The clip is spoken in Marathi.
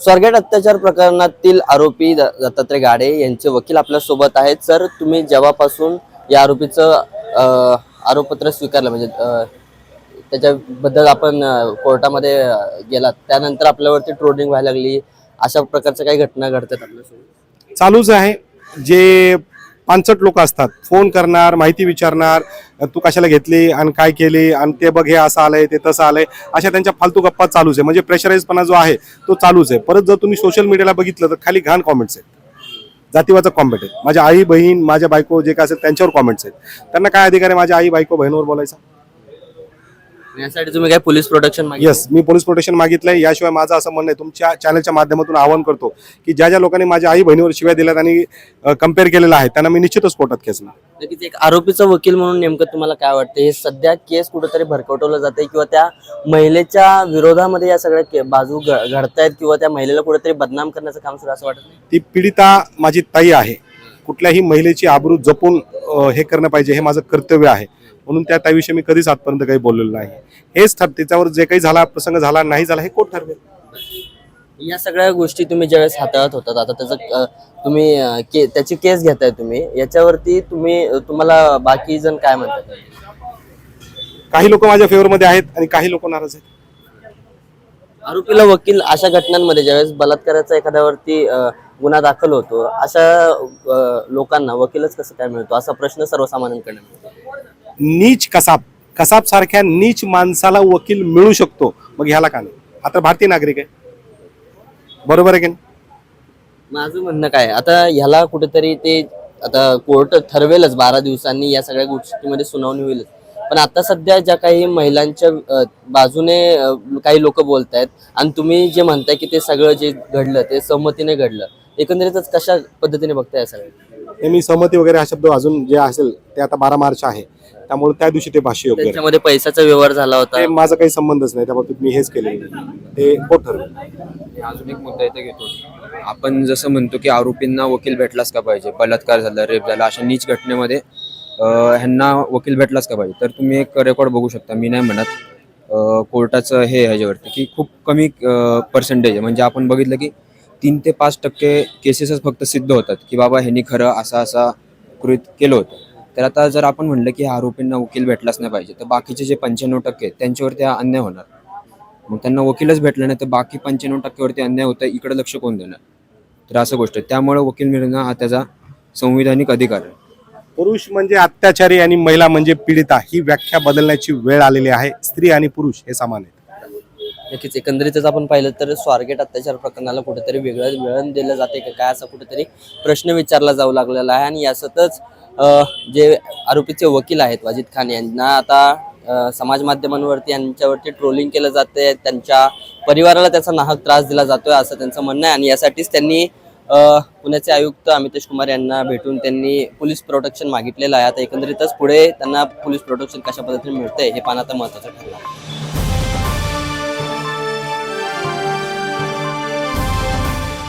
स्वारगेट अत्याचार प्रकरणातील आरोपी द- दत्तात्रय गाडे यांचे वकील आपल्यासोबत आहेत. सर तुम्ही जेव्हापासून या आरोपीचं आरोपपत्र स्वीकारलं म्हणजे त्याच्याबद्दल आपण कोर्टामध्ये गेलात त्यानंतर आपल्यावरती ट्रोलिंग व्हायला लागली अशा प्रकारच्या काही घटना घडतात आपल्यासोबत? चालूच आहे. जे पानसट लोक असतात. फोन करणार माहिती विचारणार तू कशाला घेतली आणि काय केली आणि ते बघ हे असं आलंय ते तसं आलंय. अशा त्यांच्या फालतू गप्पा चालूच आहे. म्हणजे प्रेशराईजपणा जो आहे तो चालूच आहे. परत जर तुम्ही सोशल मीडियाला बघितलं तर खाली घाण कॉमेंट्स आहेत. जातीवाचा कॉमेंट आहे माझ्या आई बहीण माझ्या बायको जे काय असेल त्यांच्यावर कॉमेंट्स आहेत. त्यांना काय अधिकार आहे माझ्या आई बायको बहिणीवर बोलायचा? यासाठी तुम्ही काय पोलीस प्रोटेक्शन मागितलं? येस मी पोलीस प्रोटेक्शन मागितलंय. याशिवाय माझं असं म्हणणं आहे तुमच्या चॅनलच्या माध्यमातून आवाहन करतो की ज्या ज्या लोकांनी माझ्या आई बहिणीवर शिव्या दिल्यात आणि कंपेअर केलेलं आहे त्यांना मी निश्चितच कोर्टात खेचणार नक्कीच एक आरोपीचा वकील म्हणून नेमकं तुम्हाला काय वाटतं? हे सध्या केस कुठेतरी भरकवटवलं जाते किंवा त्या महिलेच्या विरोधामध्ये या सगळ्या के- बाजू घ- घडतायत किंवा त्या महिलेला कुठेतरी बदनाम करण्याचं काम सुरू आहे असं वाटत नाही? ती पीडिता माझी ताई आहे. कुठल्याही महिलेची आबरू जपून अ, हे करणं पाहिजे हे माझं कर्तव्य आहे. म्हणून त्या ताईविषयी मी कधीच आजपर्यंत काही बोललेलो नाही. हेच ठर त्याच्यावर जे काही झाला प्रसंग झाला नाही झाला हे कोर्ट ठरवेल? या सगळ्या गोष्टी तुम्ही ज्यावेळेस हाताळत होतात आता त्याचं तुम्ही के त्याची केस घेताय तुम्ही याच्यावरती तुम्ही तुम्हाला बाकी जण काय म्हणतात? काही लोक माझ्या फेवरमध्ये आहेत आणि काही लोक नाराज आहेत. आरोपीला वकील अशा घटनांमध्ये ज्यावेळेस बलात्काराचा एखाद्यावरती गुन्हा दाखल होतो अशा लोकांना वकीलच कसं काय मिळतो? असा प्रश्न सर्वसामान्यांकडे मिळतो. नीच कसाब कसाब सारख्या नीच माणसाला वकील मिळू शकतो. मग ह्याला का नाही? हा तर भारतीय नागरिक आहे. बरोबर आहे की नाही? माझं म्हणणं काय आता ह्याला कुठेतरी ते आता कोर्ट ठरवेलच बारा दिवसांनी या सगळ्या गोष्टीमध्ये सुनावणी होईलच. पण आता सध्या ज्या काही महिलांच्या बाजूने काही लोक बोलत आहेत आणि तुम्ही जे म्हणताय की ते सगळं जे घडलं ते सहमतीने घडलं एकंदरीतच कशा पद्धतीने बघताय सगळं हे मी सहमती वगैरे हा शब्द अजून जे असेल ते आता बारा मार्च आहे. त्यामुळे त्या दिवशी ते भाष्य योग्य आहे. त्यांच्यामध्ये पैशाचा व्यवहार झाला होता. ते माझा काही संबंधच नाही त्या बाबतीत मी हेच केलेलं नाही. ते कोर्ट ठरवेल मी अजून एक मुद्दा इथे घेतो. आपण जसं म्हणतो की आरोपींना वकील भेटलाच का पाहिजे? बलात्कार झाला रेप झाला अशा नीच घटनेमध्ये अं, ह्यांना वकील भेटलाच का पाहिजे? तर तुम्ही एक रेकॉर्ड बघू शकता. मी नाही म्हणत अं, कोर्टाचं हे ह्याच्यावरती की खूप कमी पर्सेंटेज आहे. म्हणजे आपण बघितलं की तीन ते पाच टक्के केसेसच फक्त सिद्ध होतात की बाबा ह्यांनी खरं असा असा कृत केलं होतं. तर आता जर आपण म्हणलं की ह्या आरोपींना वकील भेटलाच नाही पाहिजे तर बाकीचे जे पंच्याण्णव टक्के आहेत, त्यांच्यावरती हा अन्याय होणार. मग त्यांना वकीलच भेटला नाही तर बाकी पंच्याण्णव टक्क्यावरती अन्याय होतं इकडे लक्ष कोण देणार? तर असं गोष्ट आहे. त्यामुळे वकील मिळणं हा त्याचा संविधानिक अधिकार आहे. पुरुष म्हणजे अत्याचारी आणि महिला म्हणजे पीडिता ही व्याख्या बदलण्याची वेळ आलेली आहे. स्त्री आणि पुरुष हे समान आहे नक्कीच एकंदरीतच आपण पाहिलं तर स्वारगेट अत्याचार प्रकरणाला कुठेतरी वेगळं वळण दिलं जाते का? काय असा कुठेतरी प्रश्न विचारला जाऊ लागलेला आहे. आणि यासतच जे आरोपीचे वकील आहेत वाजिद खान यांना आता समाज माध्यमांवरती यांच्यावरती ट्रोलिंग केलं जाते त्यांच्या परिवाराला त्याचा नाहक त्रास दिला जातोय असं त्यांचं म्हणणं आहे. आणि यासाठीच त्यांनी पुण्याचे आयुक्त अमितेश कुमार यांना भेटून त्यांनी पोलीस प्रोटेक्शन मागितलेलं आहे. आता एकंदरीतच पुढे त्यांना पोलीस प्रोटेक्शन कशा पद्धतीने मिळतंय हे पाहणं आता महत्त्वाचं ठरलं